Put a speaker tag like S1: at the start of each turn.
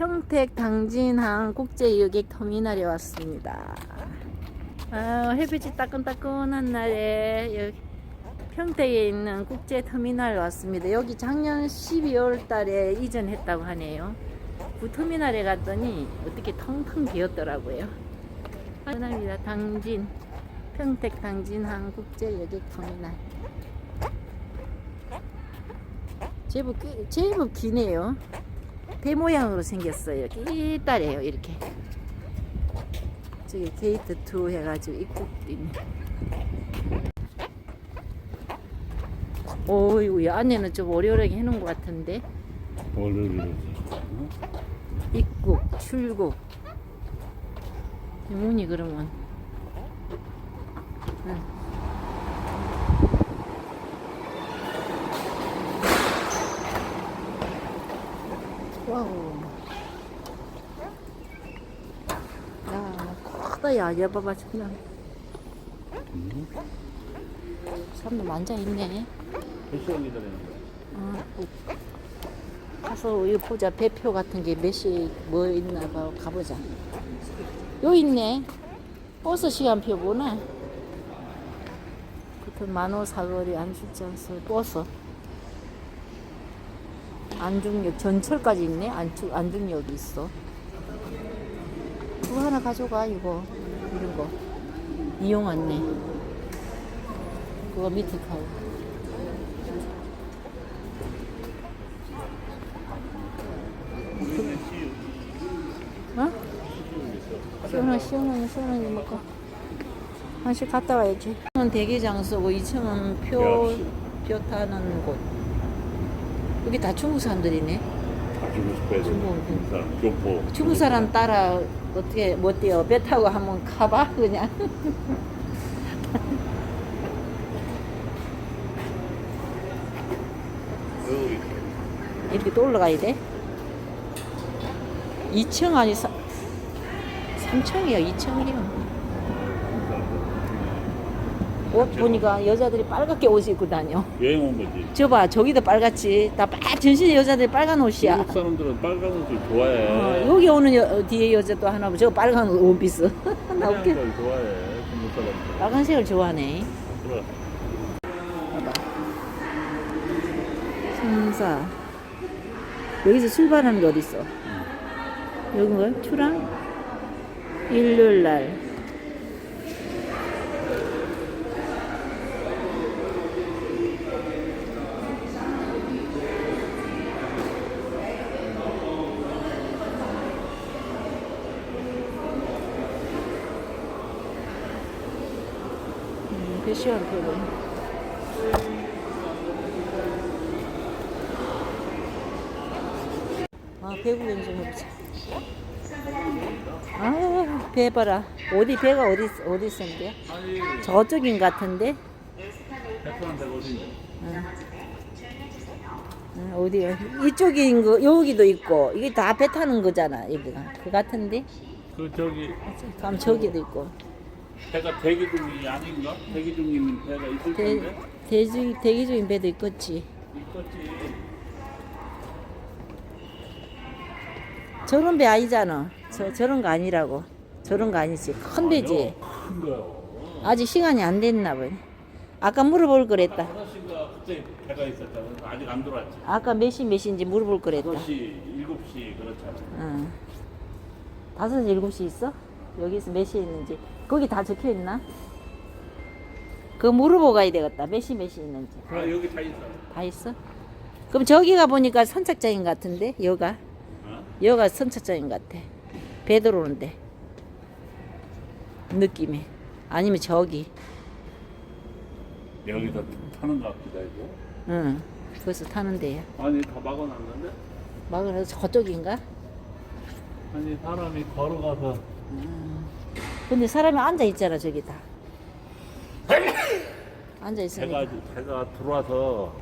S1: 평택 당진항 국제여객 터미널에 왔습니다. 아, 햇빛이 따끈따끈한 날에 평택에 있는 국제 터미널 왔습니다. 여기 작년 12월 달에 이전했다고 하네요. 그 터미널에 갔더니 어떻게 텅텅 비었더라고요. 감사합니다. 당진 평택 당진항 국제여객 터미널. 제법 꽤- 제법 기네요. 배 모양으로 생겼어요. 끼따래요 이렇게. 저기 게이트 2 해가지고 입국도 있네. 오이구, 이 안에는 좀 오래오래 해놓은 것 같은데.
S2: 이러지?
S1: 입국, 출국. 이 문이 그러면. 응. 야, 크다, 야, 얘 봐봐, 그냥. 사람들
S2: 기다리는 거야?
S1: 어, 가서 이거 보자. 배표 같은 게 몇 시 뭐 있나 봐. 가보자. 요 있네. 버스 시간표 보나 붙은 만호 사거리 안출장소. 버스 안중역 전철까지 있네? 안주, 안중역이 있어. 그거 하나 가져가 이거. 이런 거. 이용 안내 그거 밑에 가고 어? 시원하 시원하니 시원하니 먹고 한식 갔다 와야지. 2층은 대기 장소고 2층은 표, 표 타는 곳. 여기 다 중국 사람들이네.
S2: 다 싶어야 돼.
S1: 중국.
S2: 사람 교포.
S1: 중국 사람 따라 어떻게 못 뛰어 배 타고 한번 가봐 그냥. 이렇게 또 올라가야 돼. 2층 아니 3, 3층이야 2층이요. 옷 보니까 여자들이 빨갛게 옷 입고 다녀.
S2: 여행 온 거지.
S1: 저봐 저기도 빨갛지. 다 빨, 전신에 여자들이 빨간 옷이야.
S2: 중국 사람들은 빨간 옷을 좋아해.
S1: 어, 여기 오는 여, 뒤에 여자 또 하나 저 빨간 옷 원피스. 나
S2: 하얀
S1: 웃겨.
S2: 걸 좋아해. 중국 사람들.
S1: 빨간색을 좋아하네.
S2: 그래.
S1: 봐봐. 성사. 여기서 출발하는 게 어딨어? 여긴가요? 출항? 일요일 날. 음, 그 시간표로. 아, 배 구경 좀 해보자. 아, 배 봐라. 어디, 배가 어디, 있- 어디 있었는데요?
S2: 아니,
S1: 저쪽인 것 같은데? 응, 응, 어디야? 이쪽인 거, 여기도 있고, 이게 다 배 타는 거잖아, 여기가. 그 같은데?
S2: 그 저기
S1: 그럼 저기도 있고.
S2: 배가 대기 중이 아닌가? 대기 중인 배가 있을
S1: 대,
S2: 텐데.
S1: 대주, 대기 중인 배도 있겠지.
S2: 있겠지.
S1: 저런 배 아니잖아. 저, 저런 거 아니라고. 저런 거 아니지. 큰 배지.
S2: 큰 거요.
S1: 아직 시간이 안 됐나 보네. 아까 물어볼 거랬다.
S2: 5시인가 그때 배가 있었잖아. 아직 안 들어왔지.
S1: 아까 몇 시 몇 시인지 물어볼 거랬다.
S2: 5시, 7시 그렇잖아.
S1: 응. 다섯 시 일곱 시 있어? 여기서 몇 시에 있는지. 거기 다 적혀 있나? 그거 물어보고 가야 되겠다. 몇 시 몇 시 있는지.
S2: 아, 여기 다 있어.
S1: 다 있어? 그럼 저기가 보니까 선착장인 것 같은데? 여가?
S2: 어?
S1: 여가 선착장인 것 같아. 배 들어오는데. 느낌에. 아니면 저기.
S2: 여기다 타는 것 같기도 하고.
S1: 응. 거기서 타는 데야.
S2: 아니, 다 막아놨는데?
S1: 막으로 저쪽인가?
S2: 아니, 사람이 걸어가서.
S1: 근데 사람이 앉아 있잖아, 저기 다. 앉아
S2: 배가,
S1: 있으니까.
S2: 배가 들어와서